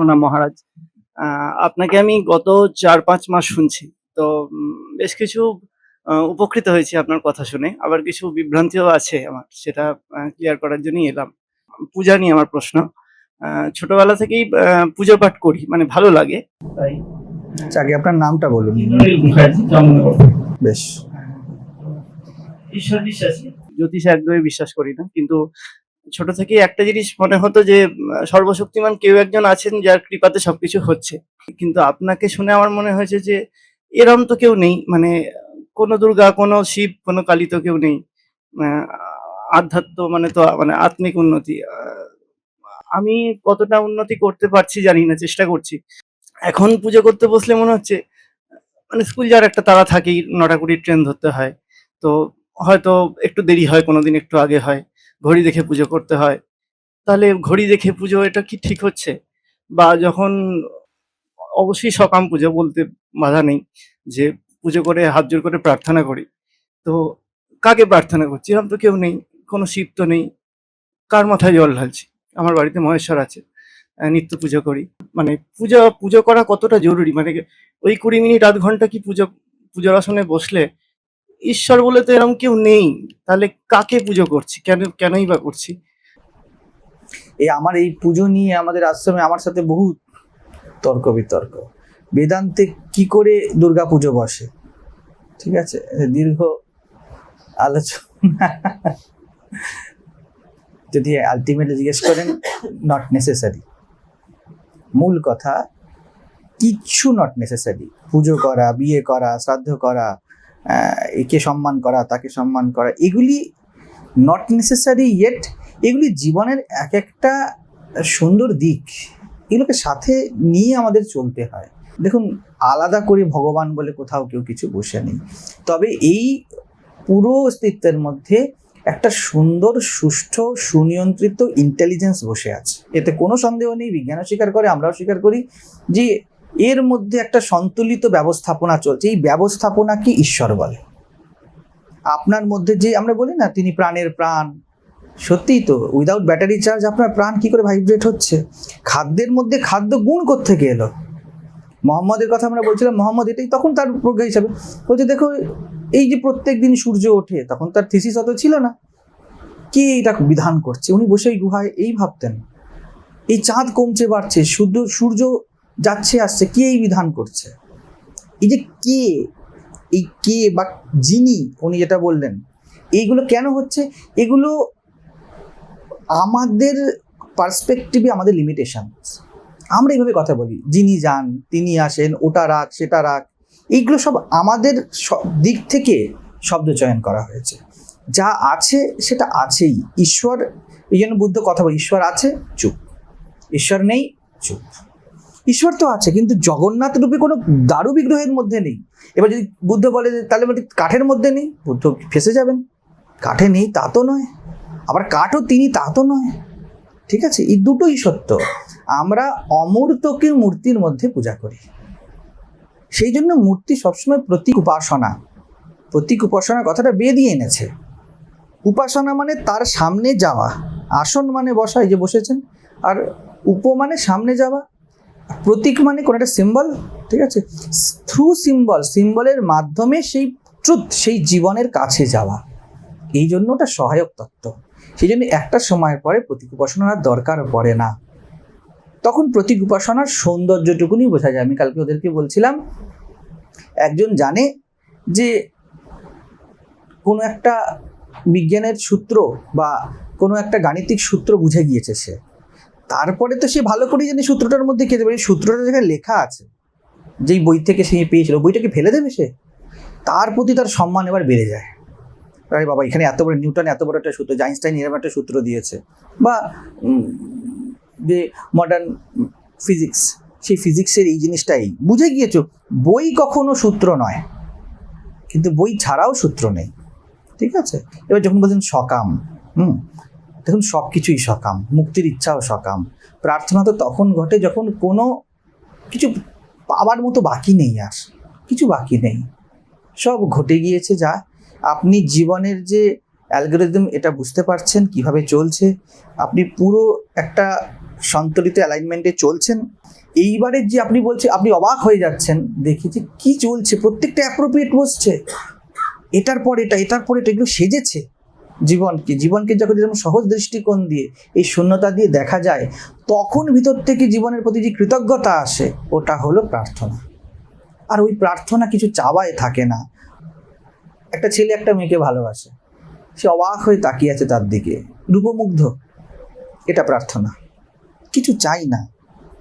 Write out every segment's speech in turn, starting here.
প্রণাম মহারাজ। আহ, আপনাকে আমি গত চার পাঁচ মাস শুনছি। তো বেশ কিছু উপকৃত হয়েছি আপনার কথা শুনে। আবার কিছু বিভ্রান্তিও আছে আমার সেটা ক্লিয়ার করার জন্যই এলাম। পূজা নিয়ে আমার প্রশ্ন। আহ, ছোটবেলা থেকেই আহ, পুজো পাঠ করি মানে ভালো লাগে। তাই? আগে আপনার নামটা বলুন। বেশ। ঈশ্বর বিশ্বাসী। জ্যোতিষে একদমই বিশ্বাস করি না কিন্তু ছোট থেকেই একটা জিনিস মনে হতো যে, সর্বশক্তিমান কেউ একজন আছেন যার কৃপাতে সবকিছু হচ্ছে। কিন্তু আপনাকে শুনে আমার মনে হয়েছে যে, এরম তো কেউ নেই। মানে কোনো দুর্গা, কোনো শিব, কোনো কালী তো কেউ নেই। আধ্যাত্ম মানে তো মানে আত্মিক উন্নতি। আমি কতটা উন্নতি করতে পারছি জানি না, চেষ্টা করছি। এখন পুজো করতে বসলে মনে হচ্ছে মানে স্কুল যাওয়ার একটা তারা থাকেই, নটা কুড়ির ট্রেন ধরতে হয়। তো হয়তো একটু দেরি হয়, কোনোদিন একটু আগে হয়। ঘড়ি দেখে পুজো করতে হয়। তাহলে ঘড়ি দেখে পুজো এটা কি ঠিক হচ্ছে? বা যখন অবশ্যই সকাম পুজো বলতে বাধা নেই, যে পুজো করে হাত জোর করে প্রার্থনা করি। তো কাকে প্রার্থনা করছি? এরকম তো কেউ নেই, কোনো শিব তো নেই। কার মাথায় জল ঢালছি? আমার বাড়িতে মহেশ্বর আছে নিত্য পুজো করি। মানে পুজো পুজো করা কতটা জরুরি? মানে ওই কুড়ি মিনিট, আধ ঘণ্টা কি পুজো, পুজোর আসনে বসলে ঈশ্বর বলে তো এরকম কেউ নেই। তাহলে কাকে পুজো করছি? কেন, কেনই বা করছি? এই আমার এই পুজো নিয়ে আমাদের আশ্রমে আমার সাথে বহু তর্ক বিতর্ক। বেদান্তে কি করে দুর্গা পুজো বসে? ঠিক আছে? দীর্ঘ আলোচনা। যদি আলটিমেটলি জিজ্ঞেস করেন নট নেসেসারি মূল কথা কিচ্ছু নট নেসেসারি পুজো করা, বিয়ে করা, শ্রাদ্ধ করা একে সম্মান করা, তাকে সম্মান করা, এগুলি নট নেসেসারি ইয়েট এগুলি জীবনের এক একটা সুন্দর দিক। এগুলোকে সাথে নিয়ে আমাদের চলতে হয়। দেখুন, আলাদা করে ভগবান বলে কোথাও কেউ কিছু বসে নেই। তবে এই পুরো অস্তিত্বের মধ্যে একটা সুন্দর, সুষ্ঠু, সুনিয়ন্ত্রিত ইন্টেলিজেন্স বসে আছে। এতে কোনো সন্দেহ নেই, বিজ্ঞানও স্বীকার করে, আমরাও স্বীকার করি যে এর মধ্যে একটা সন্তুলিত ব্যবস্থাপনা চলছে। এই ব্যবস্থাপনাকে ঈশ্বর বলে? আপনার মধ্যে যে, আমরা বলি না, তিনি প্রাণের প্রাণ। সত্যিই তো উইদাউট ব্যাটারি চার্জ আপনার প্রাণ কি করে ভাইব্রেট হচ্ছে? খাদ্যের মধ্যে খাদ্য গুণ থেকে এলো? মোহাম্মদের কথা আমরা বলছিলাম, মোহাম্মদ এটাই তখন তার প্রজ্ঞা হিসাবে। বলছে, দেখো, এই যে প্রত্যেক দিন সূর্য ওঠে, তখন তার থিসিস অত ছিল না। কে এটা বিধান করছে? উনি বসে গুহায় এই ভাবতেন। এই চাঁদ কমছে, বাড়ছে, শুদ্ধ সূর্য যাচ্ছে, আসছে, কে এই বিধান করছে? এই যে কে, এই কে বা যিনি, উনি যেটা বললেন, এইগুলো কেন হচ্ছে? এগুলো আমাদের পার্সপেক্টিভে আমাদের লিমিটেশন আমরা এইভাবে কথা বলি, যিনি যান, তিনি আসেন, ওটা রাখ, সেটা রাখ। এইগুলো সব আমাদের দিক থেকে শব্দ চয়ন করা হয়েছে। যা আছে, সেটা আছেই। ঈশ্বর, এই জন্য বুদ্ধ কথা বলে, ঈশ্বর আছে, চুপ। ঈশ্বর নেই, চুপ। ঈশ্বর তো আছে, কিন্তু জগন্নাথ রূপে কোনো দারু বিগ্রহের মধ্যে নেই। এবার যদি বুদ্ধ বলে তাহলে মানে কাঠের মধ্যে নেই? বুদ্ধ ফেসে যাবেন। কাঠে নেই, তা তো নয়। আবার কাঠও তিনি, তা তো নয়। ঠিক আছে? এই দুটোই সত্য। আমরা অমূর্তকে মূর্তির মধ্যে পূজা করি। সেই জন্য মূর্তি সবসময় প্রতীক উপাসনা। প্রতীক উপাসনা কথাটা বেরিয়ে এনেছে। উপাসনা মানে তার সামনে যাওয়া। আসন মানে বসা এই যে বসেছেন, আর উপ মানে সামনে যাওয়া। প্রতীক মানে কোনো একটা সিম্বল ঠিক আছে? থ্রু সিম্বল সিম্বলের মাধ্যমে সেই ট্রুথ সেই জীবনের কাছে যাওয়া। এই জন্য ওটা সহায়ক তত্ত্ব। সেই জন্য একটা সময়ের পরে প্রতীক উপাসনার দরকার পড়ে না। তখন প্রতীক উপাসনার সৌন্দর্যটুকুনি বোঝা যায়। আমি কালকে ওদেরকে বলছিলাম, একজন জানে যে কোনো একটা বিজ্ঞানের সূত্র বা কোনো একটা গাণিতিক সূত্র বুঝে গিয়েছে সে। তারপরে তো সে ভালো করে জানে সূত্রটার মধ্যে খেতে পারে। সূত্রটা যেখানে লেখা আছে, যেই বই থেকে সে পেয়েছিল বইটাকে ফেলে দেবে সে? তার প্রতি তার সম্মান এবার বেড়ে যায়। আরে বাবা, এখানে এত বড় নিউটন, এত বড় একটা সূত্র যে আইনস্টাইন এরকম একটা সূত্র দিয়েছে। বা যে মডার্ন ফিজিক্স সেই ফিজিক্সের এই জিনিসটাই। বুঝে গিয়েছো, বই কখনো সূত্র নয়, কিন্তু বই ছাড়াও সূত্র নেই। ঠিক আছে? এবার যখন বলছেন সকাম, হুম দেখুন সব কিছুই সকাম, মুক্তির ইচ্ছাও সকাম। প্রার্থনা তো তখন ঘটে যখন কোনো কিছু পাওয়ার মতো বাকি নেই আর, কিছু বাকি নেই। সব ঘটে গিয়েছে যা আপনি জীবনের যে অ্যালগোরিদম, এটা বুঝতে পারছেন কীভাবে চলছে। আপনি পুরো একটা সন্তুলিত অ্যালাইনমেন্টে চলছেন। এইবারের যে আপনি বলছে, আপনি অবাক হয়ে যাচ্ছেন, দেখি যে কী চলছে, প্রত্যেকটা অ্যাপ্রোপ্রিয়েট বসছে। এটার পর এটা, এটার পর এটা, এগুলো সেজেছে। জীবনকে জীবনকে যখন যেরকম সহজ দৃষ্টিকোণ দিয়ে, এই শূন্যতা দিয়ে দেখা যায়, তখন ভিতর থেকে জীবনের প্রতি যে কৃতজ্ঞতা আসে, ওটা হলো প্রার্থনা। আর ওই প্রার্থনা কিছু চাওয়ায় থাকে না। একটা ছেলে একটা মেয়েকে ভালোবাসে। সে অবাক হয়ে তাকিয়ে আছে তার দিকে। রূপমুগ্ধ। এটা প্রার্থনা। কিছু চাই না।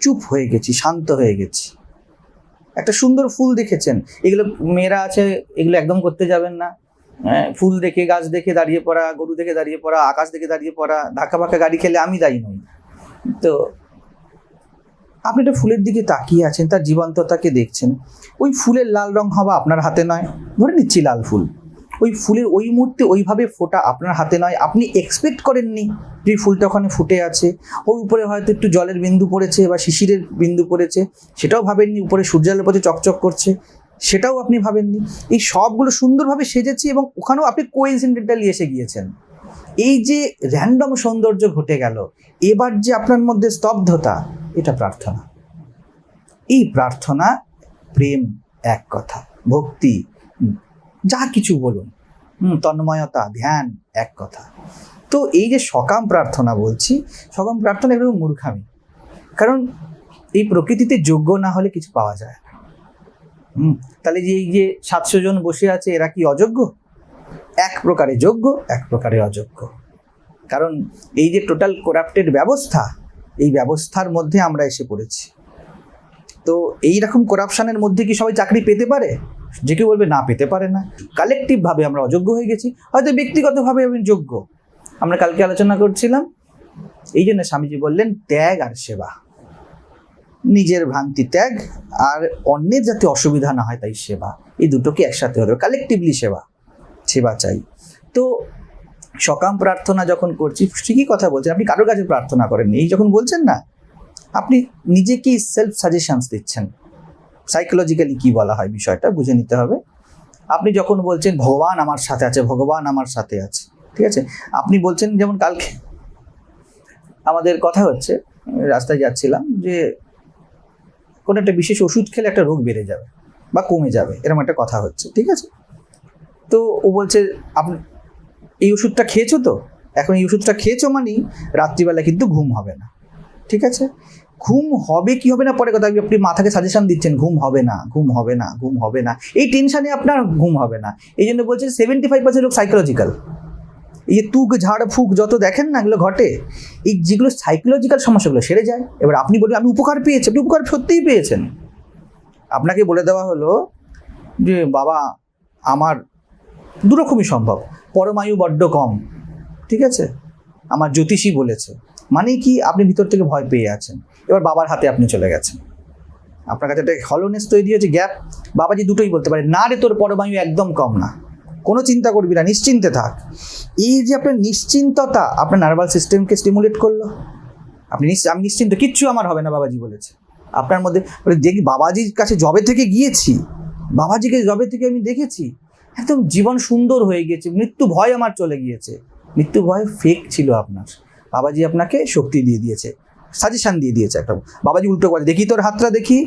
চুপ হয়ে গেছি, শান্ত হয়ে গেছি। একটা সুন্দর ফুল দেখেছেন। এগুলো মেয়েরা আছে, এগুলো একদম করতে যাবেন না। হ্যাঁ, ফুল দেখে গাছ দেখে দাঁড়িয়ে পড়া গরু দেখে দাঁড়িয়ে পড়া আকাশ দেখে দাঁড়িয়ে পড়া ধাক্কা পাক্কা গাড়ি খেলে আমি দায়ী নই। তো আপনি একটা ফুলের দিকে তাকিয়ে আছেন তার জীবন্ততাকে দেখছেন। ওই ফুলের লাল রং হওয়া আপনার হাতে নয় ধরে নিচ্ছি লাল ফুল। ওই ফুলের ওই মুহূর্তে ওইভাবে ফোটা আপনার হাতে নয় আপনি এক্সপেক্ট করেননি যে ফুলটা ওখানে ফুটে আছে। ওর উপরে হয়তো একটু জলের বিন্দু পড়েছে বা শিশিরের বিন্দু পড়েছে সেটাও ভাবেননি উপরে সূর্যালোর পথে চকচক করছে। সেটাও আপনি ভাবেননি। এই সবগুলো সুন্দরভাবে সেজেছি এবং ওখানেও আপনি কোইন্সিডেন্টালি এসে গিয়েছেন। এই যে র্যান্ডম সৌন্দর্য ঘটে গেল, এবার যে আপনার মধ্যে স্তব্ধতা, এটা প্রার্থনা। এই প্রার্থনা, প্রেম এক কথা, ভক্তি, যা কিছু বলুন তন্ময়তা, ধ্যান এক কথা। তো এই যে সকাম প্রার্থনা বলছি, সকাম প্রার্থনা এগুলো মূর্খামি। কারণ এই প্রকৃতিতে যোগ্য না হলে কিছু পাওয়া যায় না। তাহলে যে এই যে সাতশো জন বসে আছে, এরা কি অযোগ্য? এক প্রকারে যোগ্য, এক প্রকারে অযোগ্য। কারণ এই যে টোটাল করাপ্টেড ব্যবস্থা, এই ব্যবস্থার মধ্যে আমরা এসে পড়েছি। তো এই রকম করাপশনের মধ্যে কি সবাই চাকরি পেতে পারে? যে কেউ বলবে, না, পেতে পারে না। কালেকটিভভাবে আমরা অযোগ্য হয়ে গেছি। হয়তো ব্যক্তিগতভাবে আমি যোগ্য। আমরা কালকে আলোচনা করছিলাম, এই জন্য স্বামীজি বললেন, ত্যাগ আর সেবা। নিজের ভ্রান্তি ত্যাগ আর অন্যের যাতে অসুবিধা না হয় তাই সেবা। এই দুটোকে একসাথে হতে হবে। কালেকটিভলি সেবা সেবা চাই। তো সকাম প্রার্থনা যখন করছি, ঠিকই কথা বলছেন, আপনি কারোর কাছে প্রার্থনা করেননি। এই যখন বলছেন না, আপনি নিজেকেই সেলফ সাজেশনস দিচ্ছেন। সাইকোলজিক্যালি কি বলা হয় বিষয়টা বুঝে নিতে হবে। আপনি যখন বলছেন, ভগবান আমার সাথে আছে, ভগবান আমার সাথে আছে। ঠিক আছে? আপনি বলছেন, যেমন কালকে আমাদের কথা হচ্ছে, রাস্তায় যাচ্ছিলাম যে কোনো একটা বিশেষ ওষুধ খেলে একটা রোগ বেড়ে যাবে বা কমে যাবে, এরকম একটা কথা হচ্ছে, ঠিক আছে? তো ও বলছে, আপনি এই ওষুধটা খেয়েছো তো? এখন এই ওষুধটা খেয়েছো মানেই রাত্রিবেলা কিন্তু ঘুম হবে না। ঠিক আছে? ঘুম হবে কি হবে না? পরে কথা আপনি মাথাকে সাজেশন দিচ্ছেন, ঘুম হবে না, ঘুম হবে না, ঘুম হবে না। এই টেনশানে আপনার ঘুম হবে না। এই জন্য বলছে সেভেন্টি ফাইভ পার্সেন্ট লোক সাইকোলজিক্যাল এই যে তুক ঝাড় ফুক যত দেখেন না এগুলো ঘটে, এই যেগুলো সাইকোলজিক্যাল সমস্যাগুলো সেরে যায়। এবার আপনি বলবেন আমি উপকার পেয়েছি আপনি উপকার সত্যিই পেয়েছেন। আপনাকে বলে দেওয়া হলো যে, বাবা, আমার দুরকমই সম্ভব। পরমায়ু বড্ড কম, ঠিক আছে? আমার জ্যোতিষী বলেছে। মানে কি? আপনি ভিতর থেকে ভয় পেয়ে আছেন। এবার বাবার হাতে আপনি চলে গেছেন। আপনার কাছে একটা হলোনেস তৈরি হয়েছে গ্যাপ বাবাজি দুটোই বলতে পারে, না রে, তোর পরমায়ু একদম কম না। কোনো চিন্তা করবি না, নিশ্চিন্তে থাক। এই যে আপনার নিশ্চিন্ততা, আপনার নার্ভাস সিস্টেমকে স্টিমুলেট করল। আপনি আমি নিশ্চিন্ত, কিচ্ছু আমার হবে না, বাবাজি বলেছে। আপনার মধ্যে দেখি বাবাজির কাছে জবে থেকে গিয়েছি, বাবাজিকে জবে থেকে আমি দেখেছি, একদম জীবন সুন্দর হয়ে গিয়েছে, মৃত্যু ভয় আমার চলে গিয়েছে। মৃত্যু ভয় ফেক ছিল আপনার। বাবাজি আপনাকে শক্তি দিয়ে দিয়েছে সাজেশান দিয়ে দিয়েছে একটা। বাবাজি উল্টো করে, দেখি তোর হাতটা দেখি,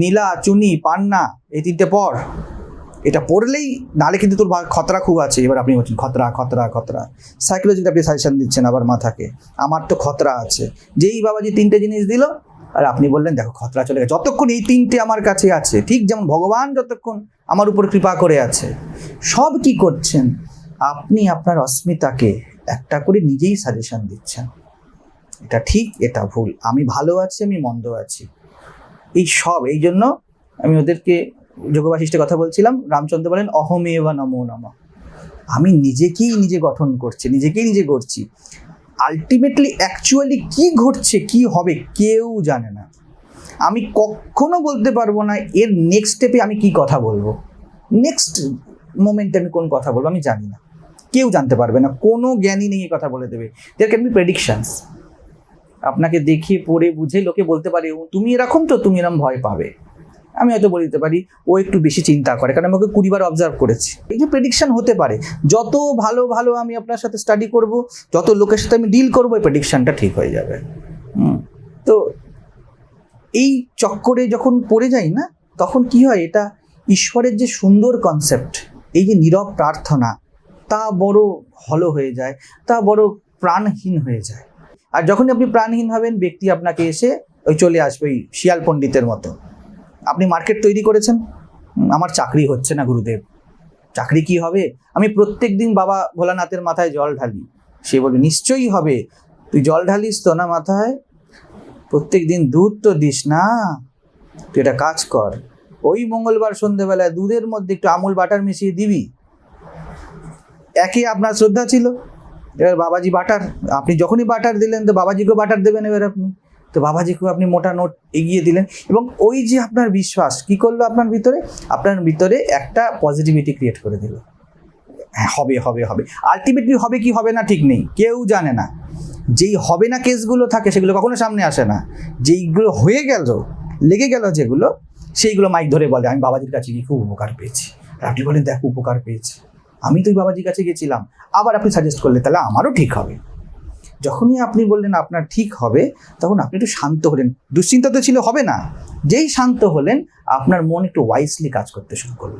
নীলা, চুনি, পান্না, এই তিনটে পর। এটা পড়লেই নালে কিন্তু তোর খতরা খুব আছে। এবার আপনি বলছেন, খতরা খতরা খতরা। সাইকোলজিতে আপনি সাজেশন দিচ্ছেন আবার মাথাকে, আমার তো খতরা আছে। যেই বাবাজি তিনটে জিনিস দিল, আর আপনি বললেন, দেখো, খতরা চলে গেছে। যতক্ষণ এই তিনটে আমার কাছে আছে, ঠিক যেমন ভগবান যতক্ষণ আমার উপর কৃপা করে আছে, সব কি করছেন? আপনি আপনার অস্মিতাকে একটা করে নিজেই সাজেশন দিচ্ছেন। এটা ঠিক, এটা ভুল। আমি ভালো আছি, আমি মন্দ আছি। এই সব, এই জন্য আমি ওদেরকে যোগবাসিষ্ঠে কথা বলছিলাম রামচন্দ্র বলেন অহমে বা নমো নম। আমি নিজেকেই নিজে গঠন করছি নিজেকেই নিজে করছি আলটিমেটলি অ্যাকচুয়ালি কি ঘটছে কি হবে কেউ জানে না। আমি কখনো বলতে পারব না এর নেক্সট স্টেপে আমি কি কথা বলব। নেক্সট মোমেন্টে আমি কোন কথা বলব আমি জানি না। কেউ জানতে পারবে না কোনো জ্ঞানী নেই কথা বলে দেবে। দের ক্যান বি প্রেডিকশনস আপনাকে দেখে পড়ে বুঝে লোকে বলতে পারে "ও, তুমি এরকম তো তুমি এরকম ভয় পাবে। আমি হয়তো বলে দিতে পারি, ও একটু বেশি চিন্তা করে, কারণ আমি ওকে কুড়িবার অবজার্ভ করেছি। এই যে প্রেডিকশন হতে পারে, যত ভালো ভালো আমি আপনার সাথে স্টাডি করব, যত লোকের সাথে আমি ডিল করব, এই প্রেডিকশনটা ঠিক হয়ে যাবে। হুম এই চক্করে যখন পড়ে যাই না, তখন কি হয়, এটা ঈশ্বরের যে সুন্দর কনসেপ্ট এই যে নীরব প্রার্থনা, তা বড় হলো হয়ে যায়, তা বড় প্রাণহীন হয়ে যায়। আর যখনই আপনি প্রাণহীন হবেন, ব্যক্তি আপনাকে এসে ওই চলে আসবে, ওই শিয়াল পণ্ডিতের মতো। আপনি মার্কেট তৈরি করেছেন? আমার চাকরি হচ্ছে না, গুরুদেব। চাকরি কি হবে? আমি প্রত্যেক দিন বাবা ভোলানাথের মাথায় জল ঢালি। সে বলে, নিশ্চয়ই হবে। তুই জল ঢালিস তো না মাথায়? প্রত্যেক দিন দুধ তো দিস না। তুই এটা কাজ কর। ওই মঙ্গলবার সন্ধেবেলায় দুধের মধ্যে একটু আমুল বাটার মিশিয়ে দিবি। একে আপনার শ্রদ্ধা ছিল। এবার বাবাজি বাটার, আপনি যখনই বাটার দিলেন তো বাবাজিকেও বাটার দেবেন এবার আপনি। তো বাবাজিকেও আপনি মোটা নোট এগিয়ে দিলেন এবং ওই যে আপনার বিশ্বাস, কি করল আপনার ভিতরে? আপনার ভিতরে একটা পজিটিভিটি ক্রিয়েট করে দিল। হ্যাঁ হবে হবে হবে। আলটিমেটলি হবে কি, হবে না ঠিক নেই। কেউ জানে না। যেই হবে না কেসগুলো থাকে, সেগুলো কখনো সামনে আসে না। যেইগুলো হয়ে গেল, লেগে গেল যেগুলো, সেইগুলো মাইক ধরে বলে, আমি বাবাজির কাছে গিয়ে খুব উপকার পেয়েছি। আর আপনি বলেন, দেখ উপকার পেয়েছি। আমি তো ওই বাবাজির কাছে গেছিলাম। আবার আপনি সাজেস্ট করলে তাহলে আমারও ঠিক হবে। যখনই আপনি বললেন আপনার ঠিক হবে, তখন আপনি একটু শান্ত হলেন। দুশ্চিন্তা তো ছিল, হবে না। যেই শান্ত হলেন, আপনার মন একটু ওয়াইসলি কাজ করতে শুরু করল।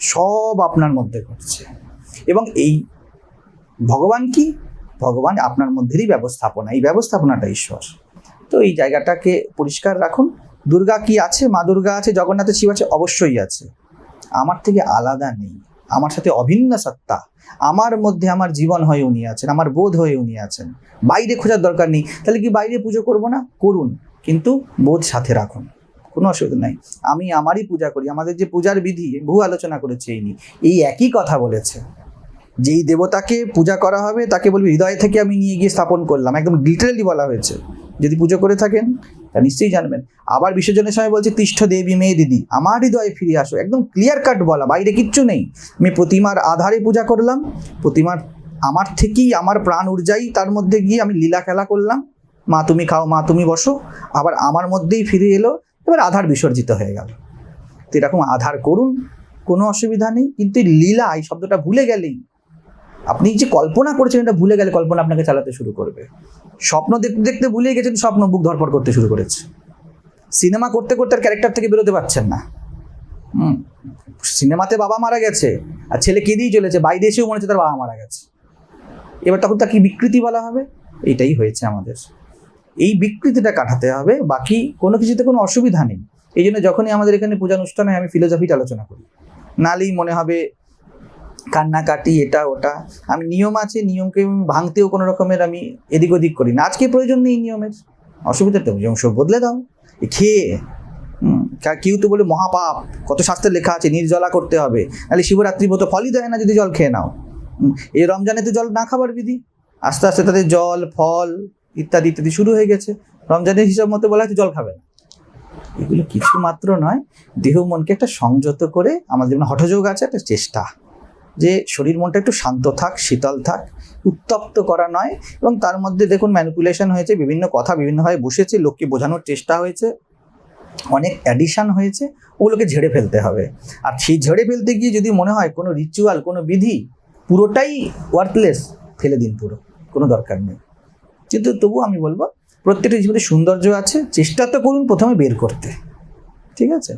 সব আপনার মধ্যে ঘটছে। এবং এই ভগবান কি? ভগবান আপনার মধ্যেরই ব্যবস্থাপনা। এই ব্যবস্থাপনাটা ঈশ্বর। তো এই জায়গাটাকে পরিষ্কার রাখুন। দুর্গা কি আছে? মা দুর্গা আছে? জগন্নাথের শিব আছে? অবশ্যই আছে। আমার থেকে আলাদা নেই। আমার সাথে অভিন্ন সত্তা। আমার মধ্যে আমার জীবন হয়ে উনি আছেন, আমার বোধ হয়ে উনি আছেন। বাইরে খোঁজার দরকার নেই। তাহলে কি বাইরে পুজো করব না? করুন। কিন্তু বোধ সাথে রাখুন। কোনো অসুবিধা নাই। আমি আমারই পূজা করি। আমাদের যে পূজার বিধি, বহু আলোচনা করেছে এই নিয়ে। এই একই কথা বলেছে। যেই দেবতাকে পূজা করা হবে, তাকে বলবি, হৃদয় থেকে আমি নিয়ে গিয়ে স্থাপন করলাম। একদম লিটারেলি বলা হয়েছে। যদি পুজো করে থাকেন তা নিশ্চয়ই জানবেন। আবার বিসর্জনের সময় বলছে, তিষ্ঠ দেবী মেয়ে দিদি আমার হৃদয়ে ফিরে আসো। একদম ক্লিয়ার কাট বলা, বাইরে কিচ্ছু নেই। আমি প্রতিমার আধারে পূজা করলাম, প্রতিমার আমার থেকেই আমার প্রাণ উর্জাই তার মধ্যে গিয়ে আমি লীলা খেলা করলাম। মা তুমি খাও, মা তুমি বসো। আবার আমার মধ্যেই ফিরে এলো, এবার আধার বিসর্জিত হয়ে গেল। তো এরকম আধার করুন, কোনো অসুবিধা নেই। কিন্তু লীলা, এই শব্দটা ভুলে গেলেই, আপনি যে কল্পনা করেছেন, এটা ভুলে গেলে কল্পনা আপনাকে চালাতে শুরু করবে। স্বপ্ন দেখতে দেখতে ভুলে গেছেন, স্বপ্ন বুক ধরপড় করতে শুরু করেছে। সিনেমা করতে করতে আর ক্যারেক্টার থেকে বেরোতে পারছেন না। হুম, সিনেমাতে বাবা মারা গেছে, আর ছেলে কেঁদেই চলেছে বাইরে এসেও মনে হচ্ছে তার বাবা মারা গেছে। এবার তখন তাকে বিকৃতি বলা হবে? এটাই হয়েছে আমাদের। এই বিকৃতিটা কাটাতে হবে, বাকি কোনো কিছুতে কোনো অসুবিধা নেই। এই জন্য যখনই আমাদের এখানে পূজা অনুষ্ঠান আমি ফিলোসফিটা আলোচনা করি, নালেই মনে হবে কান্নাকাটি, এটা, ওটা। আমি নিয়ম আছে, নিয়মকে ভাঙতেও কোনো রকমের আমি এদিক ওদিক করি না। আজকে প্রয়োজন নেই নিয়মের। অসুবিধা তো সব বদলে দাও। খেয়ে কেউ তো বলে মহাপাপ, কত শাস্ত্রে লেখা আছে, নির্জলা করতে হবে। নাহলে শিবরাত্রি মতো ফলই দেয় না যদি জল খেয়ে নাও। এই রমজানে তো জল না খাবার বিধি। আস্তে আস্তে তাদের জল, ফল ইত্যাদি ইত্যাদি শুরু হয়ে গেছে। রমজানের হিসাব মতো বলা হয়তো জল খাবে না। এগুলো কিছু মাত্র নয়। দেহ মনকে একটা সংযত করে আমাদের যেমন হঠযোগ আছে, একটা চেষ্টা। যে শরীর মনটা একটু শান্ত থাক, শীতল থাক, উত্তপ্ত করা নয় এবং তার মধ্যে দেখুন ম্যানিপুলেশন হয়েছে, বিভিন্ন কথা বিভিন্নভাবে বসেছে, লোককে বোঝানোর চেষ্টা হয়েছে, অনেক অ্যাডিশান হয়েছে, ওগুলোকে ঝেড়ে ফেলতে হবে। আর সেই ঝেড়ে ফেলতে গিয়ে যদি মনে হয় কোনো রিচুয়াল কোনো বিধি, পুরোটাই ওয়ার্থলেস ফেলে দিন পুরো, কোনো দরকার নেই। কিন্তু তবু আমি বলব, প্রত্যেকটা জীবনে সৌন্দর্য আছে, চেষ্টা তো করুন প্রথমে বের করতে। ঠিক আছে?